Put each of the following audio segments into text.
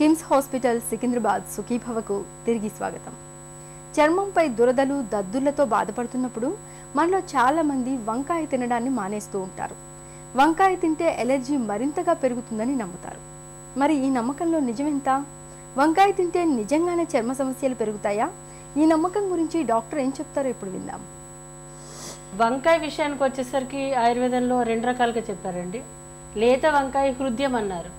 KIMS hospital Secunderabad సుఖీభవకు తిరిగి స్వాగతం. చర్మంపై దురదలు దద్దులతో బాధపడుతున్నప్పుడు మనలో చాలా మంది వంకాయ తినడాన్ని మానేస్తూ ఉంటారు. వంకాయ తింటే ఎలర్జీ మరింతగా పెరుగుతుందని నమ్ముతారు. మరి ఈ నమ్మకంలో నిజమెంత? వంకాయ తింటే నిజంగానే చర్మ సమస్యలు పెరుగుతాయా? ఈ నమ్మకం గురించి డాక్టర్ ఏం చెప్తారో ఇప్పుడు విందాం. వంకాయ విషయానికి వచ్చేసరికి ఆయుర్వేదంలో రెండు రకాలుగా చెప్పారండి. లేత వంకాయ హృదయం అన్నారు.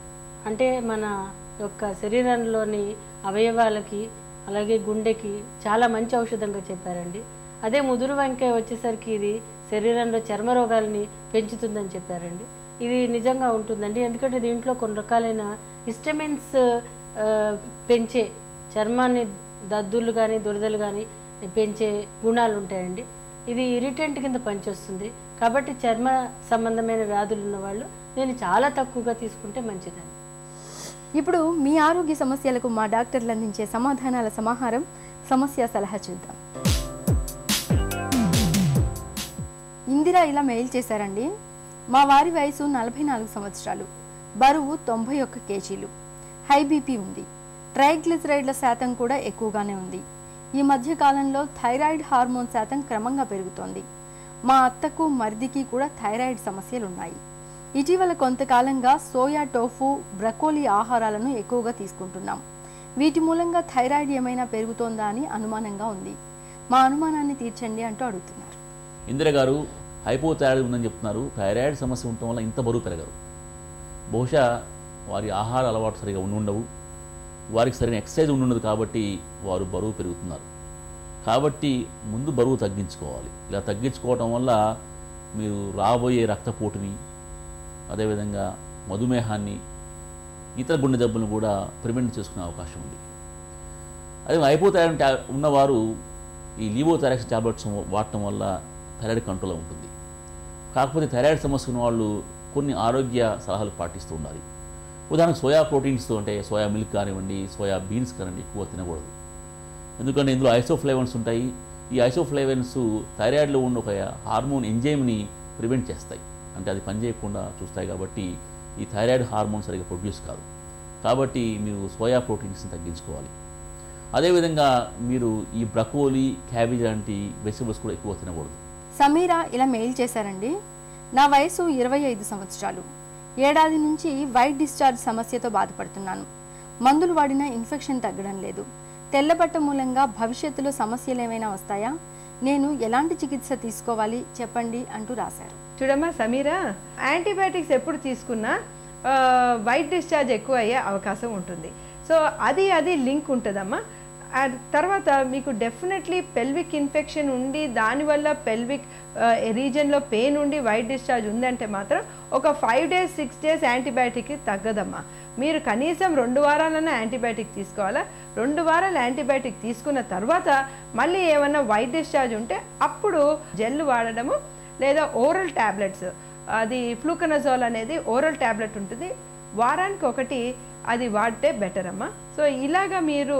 అంటే మన యొక్క శరీరంలోని అవయవాలకి అలాగే గుండెకి చాలా మంచి ఔషధంగా చెప్పారండి. అదే ముదురు వంకాయ వచ్చేసరికి ఇది శరీరంలో చర్మ రోగాల్ని పెంచుతుందని చెప్పారండి. ఇది నిజంగా ఉంటుందండి. ఎందుకంటే దీంట్లో కొన్ని రకాలైన హిస్టమిన్స్ పెంచే చర్మాన్ని దద్దులు కానీ దురదలు కానీ పెంచే గుణాలు ఉంటాయండి. ఇది ఇరిటెంట్ కింద పనిచేస్తుంది. కాబట్టి చర్మ సంబంధమైన వ్యాధులు ఉన్న వాళ్ళు దీన్ని చాలా తక్కువగా తీసుకుంటే మంచిదండి ఇప్పుడు మీ ఆరోగ్య సమస్యలకు మా డాక్టర్లు అందించే సమాధానాల సమాహారం సమస్య సలహా చూద్దాం. ఇందిరా ఇలా మెయిల్ చేశారండి. మా వారి వయసు నలభై నాలుగు సంవత్సరాలు. బరువు తొంభై ఒక్క కేజీలు. హై బీపీ ఉంది. ట్రైగ్లిసరైడ్ల శాతం కూడా ఎక్కువగానే ఉంది. ఈ మధ్య కాలంలో థైరాయిడ్ హార్మోన్ శాతం క్రమంగా పెరుగుతోంది. మా అత్తకు మరిదికి కూడా థైరాయిడ్ సమస్యలు ఉన్నాయి ఇటీవల కొంతకాలంగా సోయా టోఫు బ్రకోలీ ఆహారాలను ఎక్కువగా తీసుకుంటున్నాం. వీటి మూలంగా థైరాయిడ్ ఏమైనా పెరుగుతోందా అని అనుమానంగా ఉంది. మా అనుమానాన్ని తీర్చండి అంటూ అడుగుతున్నారు. ఇందిర గారు హైపోథైరాయిడ్ ఉందని చెప్తున్నారు. థైరాయిడ్ సమస్య ఉండటం వల్ల ఇంత బరువు పెరగరు బహుశా వారి ఆహార అలవాటు సరిగా ఉండవు. వారికి సరైన ఎక్సర్సైజ్ ఉండదు కాబట్టి వారు బరువు పెరుగుతున్నారు. కాబట్టి ముందు బరువు తగ్గించుకోవాలి. ఇలా తగ్గించుకోవటం వల్ల మీరు రాబోయే రక్తపోటుని అదేవిధంగా మధుమేహాన్ని ఇతర గుండె జబ్బులను కూడా ప్రివెంట్ చేసుకునే అవకాశం ఉంది. అదే హైపోథైరాయిడ్ ట్యా ఉన్నవారు ఈ లీవోథైరాక్స్ ట్యాబ్లెట్స్ వాడటం వల్ల థైరాయిడ్ కంట్రోల్లో ఉంటుంది. కాకపోతే థైరాయిడ్ సమస్య ఉన్న వాళ్ళు కొన్ని ఆరోగ్య సలహాలు పాటిస్తూ ఉండాలి. ఉదాహరణకు సోయా ప్రోటీన్స్తో అంటే సోయా మిల్క్ కానివ్వండి సోయా బీన్స్ కానివ్వండి ఎక్కువ తినకూడదు. ఎందుకంటే ఇందులో ఐసోఫ్లేవన్స్ ఉంటాయి. ఈ ఐసోఫ్లేవన్స్ థైరాయిడ్లో ఉన్న ఒక హార్మోన్ ఎంజైమ్ని ప్రివెంట్ చేస్తాయి. అంటే అది పనిచేయకుండా చూస్తాయి కాబట్టి ఈ థైరాయిడ్ హార్మోన్ సరిగా ప్రొడ్యూస్ కాదు. కాబట్టి మీరు సోయా ప్రోటీన్స్ని తగ్గించుకోవాలి. అదేవిధంగా మీరు ఈ బ్రకోలీ క్యాబేజ్ లాంటి వెజిటబుల్స్ కూడా ఎక్కువ తినకూడదు. సమీరా ఇలా మెయిల్ చేశారండి. నా వయసు ఇరవై ఐదు సంవత్సరాలు. ఏడాది నుంచి వైట్ డిశ్చార్జ్ సమస్యతో బాధపడుతున్నాను. మందులు వాడిన ఇన్ఫెక్షన్ తగ్గడం లేదు. తెల్లబట్ట మూలంగా భవిష్యత్తులో సమస్యలు ఏమైనా వస్తాయా? నేను ఎలాంటి చికిత్స తీసుకోవాలి చెప్పండి అంటూ రాశారు. చూడమ్మా సమీరా యాంటీబయాటిక్స్ ఎప్పుడు తీసుకున్నా ఆ, వైట్ డిశ్చార్జ్ ఎక్కువ అయ్యే అవకాశం ఉంటుంది. సో అది అది లింక్ ఉంటుందమ్మా. తర్వాత మీకు డెఫినెట్లీ పెల్విక్ ఇన్ఫెక్షన్ ఉండి దానివల్ల పెల్విక్ రీజన్లో పెయిన్ ఉండి వైట్ డిశ్చార్జ్ ఉందంటే మాత్రం ఒక five days six days antibiotic తగ్గదమ్మా. మీరు కనీసం రెండు వారాలన్నా యాంటీబయాటిక్ తీసుకోవాలా? రెండు వారాలు యాంటీబయాటిక్ తీసుకున్న తర్వాత మళ్ళీ ఏమన్నా వైట్ డిశ్చార్జ్ ఉంటే అప్పుడు జెల్ వాడడము లేదా ఓరల్ ట్యాబ్లెట్స్ అది ఫ్లూకనజోల్ అనేది ఓరల్ ట్యాబ్లెట్ ఉంటుంది. వారానికి ఒకటి అది వాడితే బెటర్ అమ్మా. సో ఇలాగా మీరు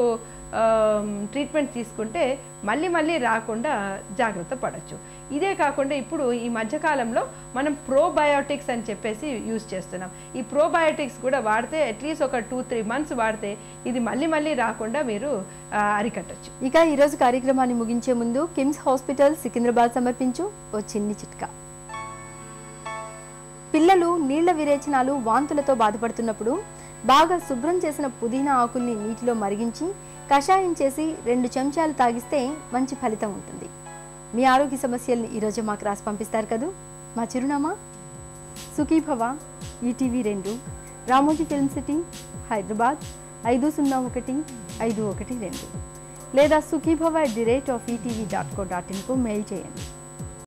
ట్రీట్మెంట్ తీసుకుంటే మళ్ళీ మళ్ళీ రాకుండా జాగ్రత్త పడవచ్చు ఇదే కాకుండా ఇప్పుడు ఈ మధ్యకాలంలో మనం ప్రోబయోటిక్స్ అని చెప్పేసి యూజ్ చేస్తున్నాం. ఈ ప్రోబయోటిక్స్ కూడా వాడితే అట్లీస్ట్ ఒక టూ త్రీ మంత్స్ వాడితే ఇది మళ్ళీ మళ్ళీ రాకుండా మీరు అరికట్టచ్చు. ఇక ఈరోజు కార్యక్రమాన్ని ముగించే ముందు కిమ్స్ హాస్పిటల్ సికింద్రాబాద్ సమర్పించు ఓ చిన్ని చిట్కా. పిల్లలు నీళ్ళ విరేచనాలు వాంతులతో బాధపడుతున్నప్పుడు బాగా శుభ్రం చేసిన పుదీనా ఆకుల్ని నీటిలో మరిగించి కషాయం చేసి రెండు చెంచాలు తాగిస్తే మంచి ఫలితం ఉంటుంది. మీ ఆరోగ్య సమస్యల్ని ఈరోజు మాకు రాసి పంపిస్తారు కదూ? మా చిరునామా? సుఖీభవ ఈటీవీ రెండు రామోజీ ఫిల్మ్ సిటీ హైదరాబాద్ ఐదు సున్నా ఒకటి ఐదు ఒకటి రెండు. లేదా Sukhibhava at the rate of ETV dot co dot ఇన్కు mail చేయండి.